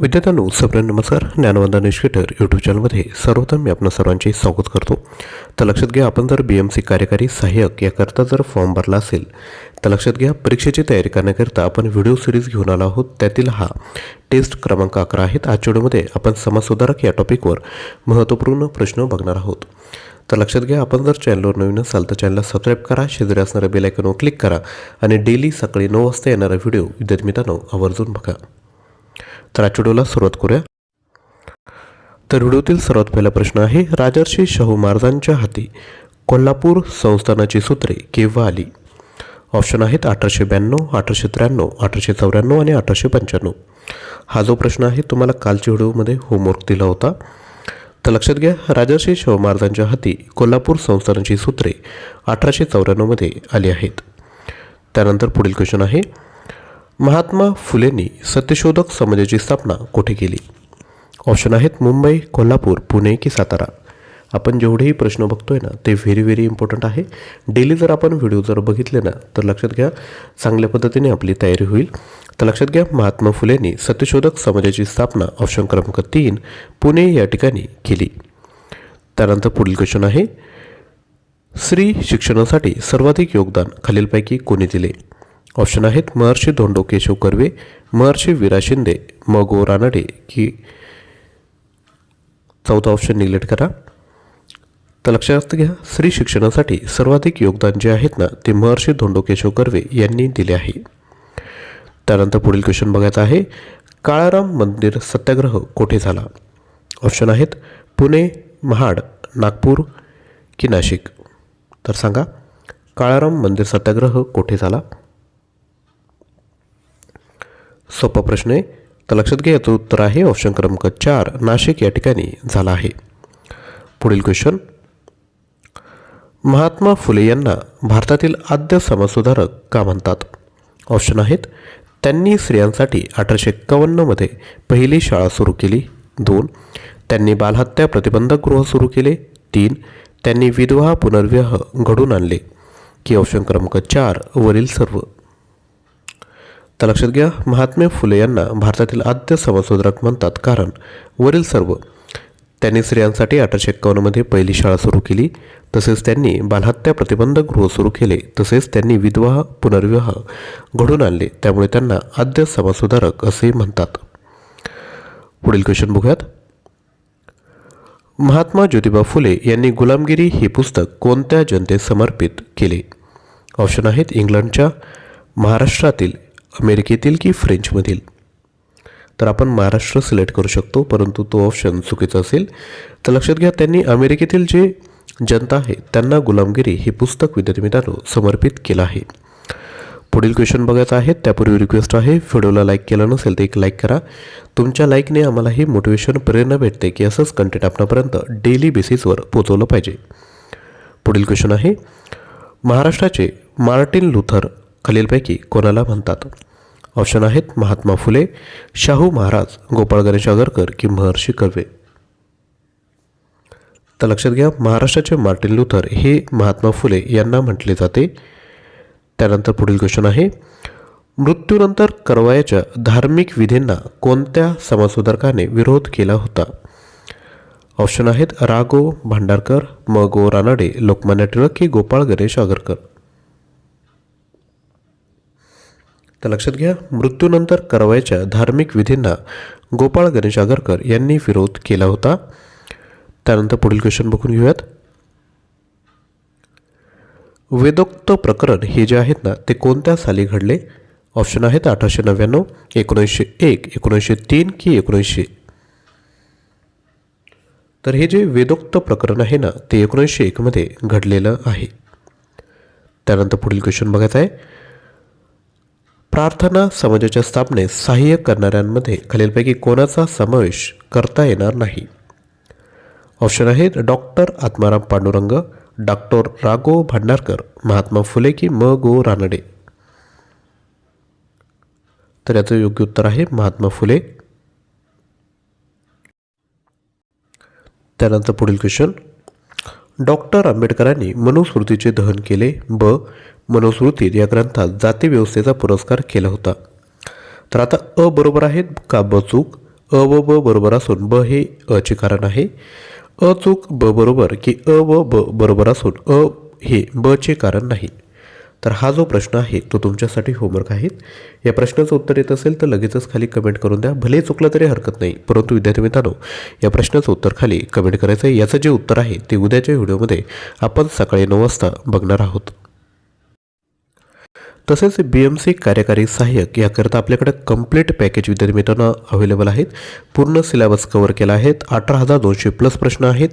विद्यार्थ्यांनो सप्रेम नमस्कार. ज्ञानवंदन एज्युकेटर यूट्यूब चॅनलमध्ये सर्वोत्तम मी आपणा सर्वांचे स्वागत करतो. तर लक्षात घ्या आपण जर बी एम सी कार्यकारी सहाय्यक याकरता जर फॉर्म भरला असेल तर लक्षात घ्या परीक्षेची तयारी करण्याकरिता आपण व्हिडिओ सिरीज घेऊन आलो आहोत. त्यातील हा टेस्ट क्रमांक अकरा आहेत. आजच्या व्हिडिओमध्ये आपण समाजसुधारक या टॉपिकवर महत्त्वपूर्ण प्रश्न बघणार आहोत. तर लक्षात घ्या आपण जर चॅनलवर नवीन असाल तर चॅनलला सबस्क्राईब करा शेजारी असणाऱ्या बेलायकनवर क्लिक करा आणि डेली सकाळी नऊ वाजता येणारा व्हिडिओ विद्यार्थी मित्रांनो आवर्जून बघा. तर आजच्या व्हिडिओला सुरुवात करूया. तर व्हिडिओतील सर्वात पहिला प्रश्न आहे राजर्षी शाहू महाराजांच्या हाती कोल्हापूर संस्थानाची सूत्रे केव्हा आली? ऑप्शन आहेत अठराशे ब्याण्णव अठराशे त्र्याण्णव अठराशे चौऱ्याण्णव आणि अठराशे पंच्याण्णव. हा जो प्रश्न आहे तुम्हाला कालच्या व्हिडिओमध्ये होमवर्क दिला होता. तर लक्षात घ्या राजर्षी शाहू महाराजांच्या हाती कोल्हापूर संस्थानाची सूत्रे अठराशे चौऱ्याण्णवमध्ये आली आहेत. त्यानंतर पुढील क्वेश्चन आहे महात्मा फुलेंनी सत्यशोधक समाजाची स्थापना कुठे केली? ऑप्शन आहेत मुंबई कोल्हापूर पुणे की सातारा. आपण जेवढेही प्रश्न बघतोय ना ते व्हेरी व्हेरी इम्पॉर्टंट आहे. डेली जर आपण व्हिडिओ जर बघितले ना तर लक्षात घ्या चांगल्या पद्धतीने आपली तयारी होईल. तर लक्षात घ्या महात्मा फुलेंनी सत्यशोधक समाजाची स्थापना ऑप्शन क्रमांक तीन पुणे या ठिकाणी केली. त्यानंतर पुढील क्वेश्चन आहे स्त्री शिक्षणासाठी सर्वाधिक योगदान खालीलपैकी कोणी दिले? ऑप्शन आहेत महर्षी धोंडो केशव कर्वे महर्षी विरा शिंदे म गो रानडे की चौथा ऑप्शन निग्लेक्ट करा. तर लक्षात घ्या स्त्री शिक्षणासाठी सर्वाधिक योगदान जे आहेत ना ते महर्षी धोंडो केशव कर्वे यांनी दिले आहे. त्यानंतर पुढील क्वेश्चन बघायचा आहे काळाराम मंदिर सत्याग्रह कोठे झाला? ऑप्शन आहेत पुणे महाड नागपूर की नाशिक. तर सांगा काळाराम मंदिर सत्याग्रह कोठे झाला? सोपा प्रश्न आहे. तर लक्षात घ्या याचं उत्तर आहे ऑप्शन क्रमांक चार. नाशिक या ठिकाणी झाला आहे. पुढील क्वेश्चन महात्मा फुले यांना भारतातील आद्य समाजसुधारक का म्हणतात? ऑप्शन आहेत त्यांनी स्त्रियांसाठी अठराशे एक्कावन्नमध्ये पहिली शाळा सुरू केली. दोन त्यांनी बालहत्या प्रतिबंधक गृह सुरू केले. तीन त्यांनी विधवा पुनर्विवाह घडून आणले. की ऑप्शन क्रमांक चार वरील सर्व. तर लक्षात घ्या महात्मा फुले यांना भारतातील आद्य समाजसुधारक म्हणतात कारण वरील सर्व त्यांनी स्त्रियांसाठी अठराशे एक्कावन्नमध्ये पहिली शाळा सुरू केली तसेच त्यांनी बालहत्या प्रतिबंधक गृह सुरू केले तसेच त्यांनी विधवाह पुनर्विवाह घडून आणले त्यामुळे त्यांना आद्य समाजसुधारक असे म्हणतात. पुढील क्वेश्चन बघूयात. महात्मा ज्योतिबा फुले यांनी गुलामगिरी हे पुस्तक कोणत्या जनतेस समर्पित केले? ऑप्शन आहेत इंग्लंडच्या महाराष्ट्रातील अमेरिकेतील की फ्रेंचमधील? तर आपण महाराष्ट्र सिलेक्ट करू शकतो परंतु तो ऑप्शन चुकीचा असेल. तर लक्षात घ्या त्यांनी अमेरिकेतील जे जनता आहे त्यांना गुलामगिरी हे पुस्तक विद्यार्थी मित्रांनो समर्पित केलं आहे. पुढील क्वेश्चन बघायचं आहे त्यापूर्वी रिक्वेस्ट आहे व्हिडिओला लाईक केलं नसेल तर एक लाईक करा. तुमच्या लाईकने आम्हालाही मोटिवेशन प्रेरणा भेटते की असंच कंटेंट आपणापर्यंत डेली बेसिसवर पोचवलं पाहिजे. पुढील क्वेश्चन आहे महाराष्ट्राचे मार्टिन लुथर खालीलपैकी कोणाला म्हणतात? ऑप्शन आहेत महात्मा फुले शाहू महाराज गोपाळ गणेश आगरकर की महर्षी कर्वे तर लक्षात घ्या महाराष्ट्राचे मार्टिन लुथर हे महात्मा फुले यांना म्हटले जाते. त्यानंतर पुढील क्वेश्चन आहे मृत्यूनंतर करवायाच्या धार्मिक विधींना कोणत्या समाजसुधारकाने विरोध केला होता? ऑप्शन आहेत रागो भांडारकर म गो रानडे लोकमान्य टिळक की गोपाळ गणेश आगरकर. तर लक्षात घ्या मृत्यूनंतर करावयाच्या धार्मिक विधींना गोपाळ गणेश आगरकर यांनी विरोध केला होता. त्यानंतर पुढील क्वेश्चन बघून घेऊयात. वेदोक्त प्रकरण हे जे आहेत ना ते कोणत्या साली घडले? ऑप्शन आहेत अठराशे नव्याण्णव एकोणीसशे एक एकोणीसशे तीन की एकोणीसशे तर हे जे वेदोक्त प्रकरण आहे ना ते एकोणीसशे एकमध्ये घडलेलं आहे. त्यानंतर पुढील क्वेश्चन बघायचं आहे. प्रार्थना समाजाच्या स्थापनेस सहाय्य करणाऱ्यांमध्ये खालीलपैकी कोणाचा समावेश करता येणार नाही? ऑप्शन आहेत डॉक्टर आत्माराम पांडुरंग डॉक्टर राघो भांडारकर महात्मा फुले की म गो रानडे. तर याचं योग्य उत्तर आहे महात्मा फुले. त्यानंतर पुढील क्वेश्चन डॉक्टर आंबेडकरांनी मनुस्मृतीचे दहन केले ब. मनुस्मृतीत या ग्रंथात जाती व्यवस्थेचा पुरस्कार केला होता. तर आता अ बरोबर आहेत का ब चूक? अ व ब बरोबर असून ब हे अचे कारण आहे. अ चूक ब बरोबर की अ व ब बरोबर असून अ हे ब चे कारण नाही. तर हा जो प्रश्न आहे तो तुमच्यासाठी होमवर्क आहे या प्रश्नाचं उत्तर येत असेल तर लगेचच खाली कमेंट करून द्या. भले चुकलं तरी हरकत नाही. परंतु विद्यार्थी मित्रांनो या प्रश्नाचं उत्तर खाली कमेंट करायचं आहे याचं जे उत्तर आहे ते उद्याच्या व्हिडिओमध्ये आपण सकाळी नऊ वाजता बघणार आहोत. तसेच बी एम सी कार्यकारी सहाय्यक याकरिता आपल्याकडे कंप्लीट पॅकेज विद्यार्थी मित्रांनो अवेलेबल आहेत. पूर्ण सिलेबस कवर केला आहेत अठरा हजार दोनशे प्लस प्रश्न आहेत.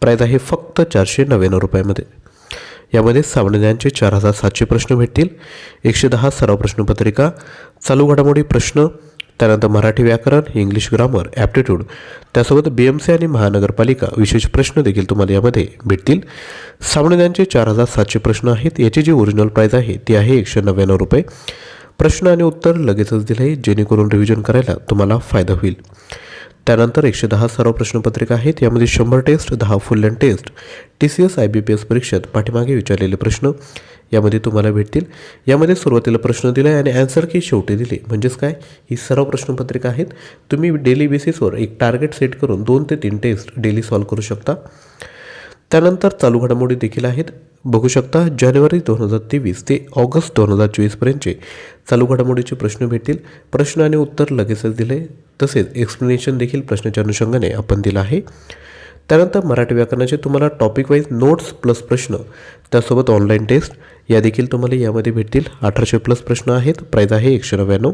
प्राईज आहे फक्त चारशे नव्याण्णव रुपयामध्ये. यामध्ये सामान्यांचे चार हजार सातशे प्रश्न भेटतील. एकशे दहा सराव प्रश्नपत्रिका. चालू घडामोडी प्रश्न. त्यानंतर मराठी व्याकरण इंग्लिश ग्रामर ॲप्टिट्यूड त्यासोबत बी एम सी आणि महानगरपालिका विशेष प्रश्न देखील तुम्हाला यामध्ये भेटतील. सामान्यांचे चार हजार सातशे प्रश्न आहेत. याची जी ओरिजिनल प्राईज आहे ती आहे एकशे नव्याण्णव रुपये. प्रश्न आणि उत्तर लगेचच दिलं आहे जेणेकरून रिव्हिजन करायला तुम्हाला फायदा होईल. त्यानंतर एकशे दहा सर्व प्रश्नपत्रिका आहेत. यामध्ये शंभर टेस्ट दहा full length test. T C S I B P S परीक्षेत पाठीमागे विचारलेले प्रश्न यामध्ये तुम्हाला भेटतील. यामध्ये सुरुवातीला प्रश्न दिला आहे आणि ॲन्सर की शेवटी दिली. म्हणजेच काय? ही सर्व प्रश्नपत्रिका आहेत. तुम्ही डेली बेसिसवर एक टार्गेट सेट करून दोन ते तीन टेस्ट डेली सॉल्व करू शकता. त्यानंतर चालू घडामोडी देखील आहेत. बघू शकता जानेवारी दोन हजार तेवीस ते ऑगस्ट दोन हजार चोवीसपर्यंतचे चालू घडामोडीचे प्रश्न भेटतील. प्रश्न आणि उत्तर लगेचच दिले. तसेच एक्सप्लेनेशन देखील प्रश्नाच्या अनुषंगाने आपण दिलं आहे. त्यानंतर मराठी व्याकरणाचे तुम्हाला टॉपिक वाईज नोट्स प्लस प्रश्न त्यासोबत ऑनलाईन टेस्ट या देखील तुम्हाला यामध्ये भेटतील. अठराशे प्लस प्रश्न आहेत. प्राईज आहे एकशे नव्याण्णव.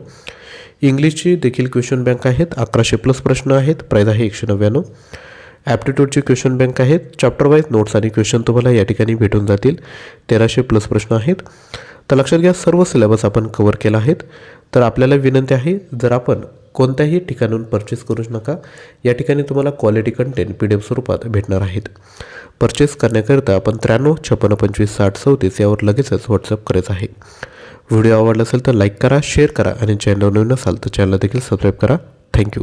इंग्लिशची देखील क्वेश्चन बँक आहेत. अकराशे प्लस प्रश्न आहेत. प्राईज आहे एकशे नव्याण्णव. ॲप्टिट्यूडचे क्वेश्चन बँक आहेत. चॅप्टर वाईज नोट्स आणि क्वेश्चन तुम्हाला या ठिकाणी भेटून जातील. तेराशे प्लस प्रश्न आहेत. तर लक्षात घ्या सर्व सिलेबस आपण कवर केला आहेत. तर आपल्याला विनंती आहे जर आपण कोणत्याही ठिकाणून परचेस करूच नका या ठिकाणी तुम्हाला quality content P D F स्वरूपात भेटणार आहेत. परचेस करण्याकरिता आपण त्र्याण्णव छप्पन्न पंचवीस साठ चौतीस यावर लगेचच व्हॉट्सअप करायचं आहे. व्हिडिओ आवडला असेल तर लाईक करा शेअर करा आणि चॅनल नवीन असाल तर चॅनल देखील सबस्क्राईब करा. थँक्यू